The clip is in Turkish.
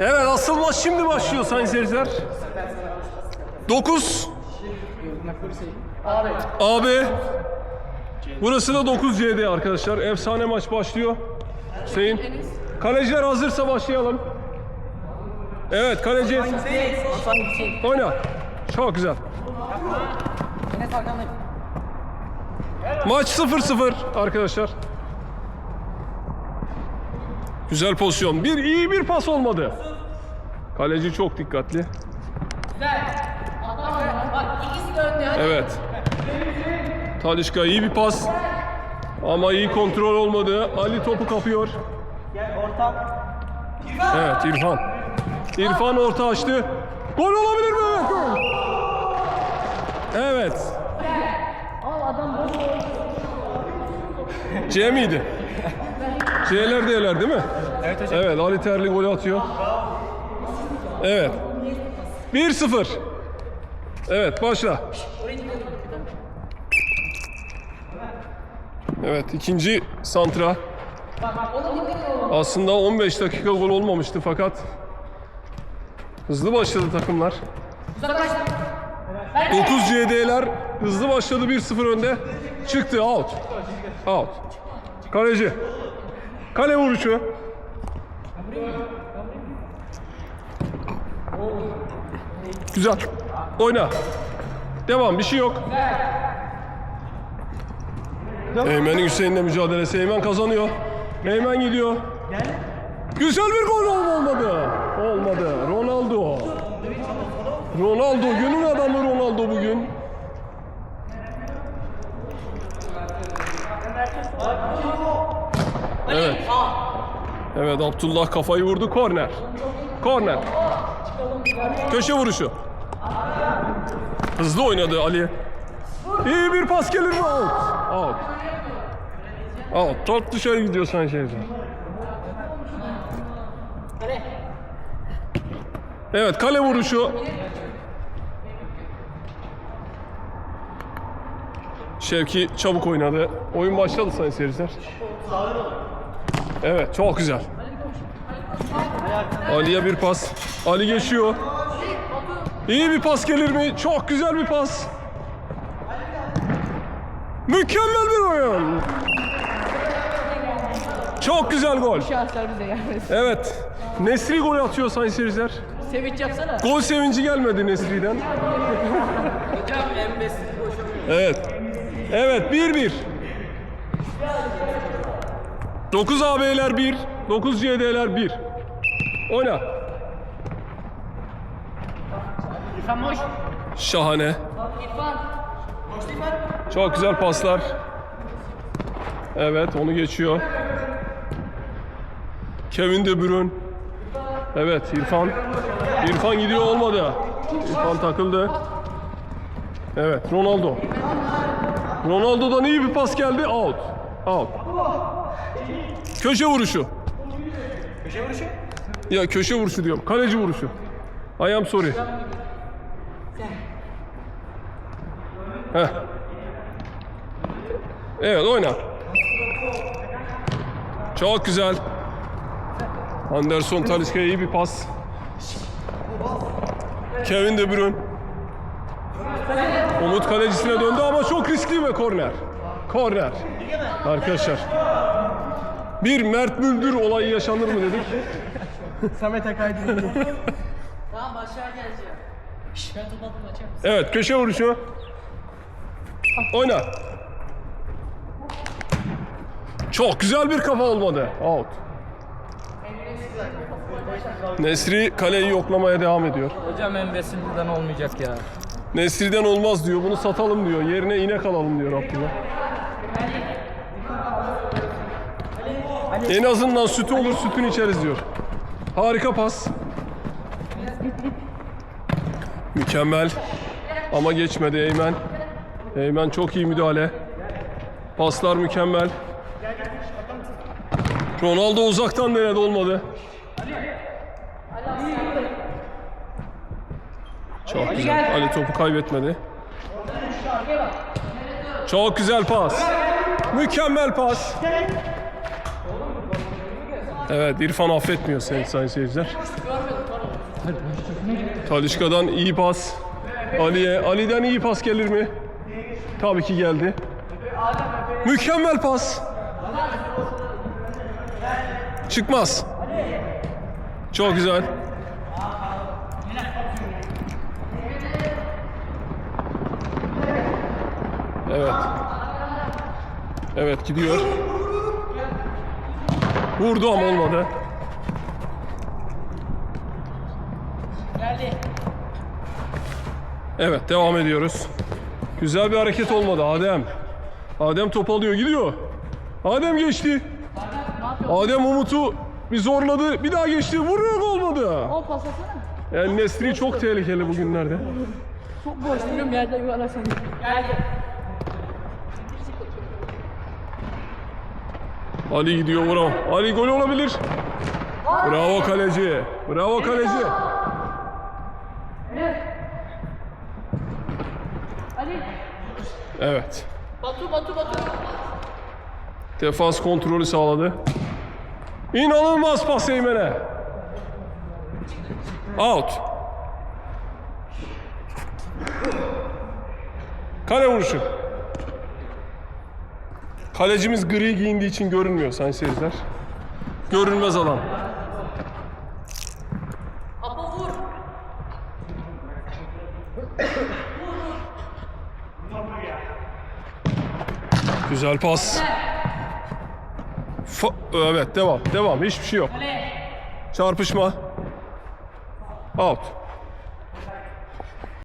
Evet asıl maç şimdi başlıyor sayın seyirciler. 9 AB Burası da 9 CD arkadaşlar. Efsane maç başlıyor. Hüseyin. Kaleciler hazırsa başlayalım. Evet kaleci. Oyna. Çok güzel. Maç 0-0 arkadaşlar. Güzel pozisyon. Bir iyi bir pas olmadı. Kaleci çok dikkatli. Bak ikisi de önde. Hadi. Evet. Talişka iyi bir pas. Ama iyi kontrol olmadı. Ali topu kapıyor. Evet İrfan. İrfan orta açtı. Gol olabilir mi? Evet, gol. Evet. C miydi? C'ler D'ler değil mi? Evet hocam. Evet Ali Terli golü atıyor. Evet. 1-0. Evet başla. Evet ikinci santra. Aslında 15 dakika gol olmamıştı fakat hızlı başladı takımlar. Uzaklaş. 9 CD'ler hızlı başladı 1-0 önde. Çıktı out. Out. Kaleci. Kale vuruşu. Güzel. Oyna. Devam bir şey yok. Eymen'in Hüseyin'le mücadelesi. Eymen kazanıyor. Eymen gidiyor. Güzel bir gol olma- olmadı. Olmadı. Ronaldo. Ronaldo günün adamı Ronaldo bugün. Evet. Evet Abdullah kafayı vurdu korner. Korner. Köşe vuruşu. Hızlı oynadı Ali. İyi bir pas gelir mi? Out. Out. Out. Top dışarı gidiyor Sanchez'e. Evet kale vuruşu. Şevki çabuk oynadı. Oyun başladı sayın seyirciler. Evet çok güzel. Ali'ye bir pas. Ali geçiyor. İyi bir pas gelir mi? Çok güzel bir pas. Mükemmel bir oyun. Çok güzel gol. Şanslar bize gelmesin. Evet. Nesri gol atıyor sayın seyirciler. Sevinç yapsana. Gol sevinci gelmedi Nesri'den. Evet. Evet 1-1. 9 AB'ler 1, 9 CD'ler 1. Oyna. İrfan boş. Şahane. İrfan. Çok güzel paslar. Evet onu geçiyor. Kevin De Bruyne. Evet İrfan. İrfan gidiyor olmadı. İrfan takıldı. Evet Ronaldo. Ronaldo'dan iyi bir pas geldi. Out. Out. Köşe vuruşu. Köşe vuruşu? Ya köşe vuruşu diyorum. Kaleci vuruşu. I am sorry. Heh. Evet oyna. Çok güzel. Anderson Talisca'ya iyi bir pas. Kevin De Bruyne. Umut kalecisine döndü ama çok riskli ve korner. Korner. Arkadaşlar. Bir Mert Müldür olayı yaşanır mı dedik. Samet Akaydın. Tamam aşağı geleceğim. Şş, ben topu attım açar mısın? Evet köşe vuruşu. Oyna. Çok güzel bir kafa olmadı. Out. Nesri kaleyi yoklamaya devam ediyor. Hocam Embesi'den olmayacak ya. Nesri'den olmaz diyor. Bunu satalım diyor. Yerine inek alalım diyor Abdullah. En azından sütü olur sütünü içeriz diyor. Harika pas. Mükemmel. Ama geçmedi Eymen. Eymen çok iyi müdahale. Paslar mükemmel. Ronaldo uzaktan denedi olmadı. Çok güzel. Ali topu kaybetmedi. Çok güzel pas. Mükemmel pas. Evet İrfan affetmiyor seni sayın seyirciler. Talişka'dan iyi pas. Ali'ye. Ali'den iyi pas gelir mi? Tabii ki geldi. Mükemmel pas. Çıkmaz. Çok güzel. Evet. Evet gidiyor. Vurdu ama olmadı. Geldi. Evet devam ediyoruz. Güzel bir hareket olmadı Adem. Adem top alıyor gidiyor. Adem geçti. Adem Umut'u bir zorladı. Bir daha geçti. Vuruyor olmadı. Al pas atsana. El Nesri çok tehlikeli bugünlerde. Çok boş duruyorum yerde yuvarlasana. Geldi. Ali gidiyor vuram. Ali gol olabilir. Bravo kaleci. Bravo kaleci. Ali. Evet. Batu Batu Batu. Defans kontrolü sağladı. İnanılmaz pas Eymen'e. Out. Kale vuruşu. Kalecimiz gri giyindiği için görünmüyor sayın seyirciler. Görünmez alan. Vur. Güzel pas. Fa- evet devam devam hiçbir şey yok. Çarpışma. Out.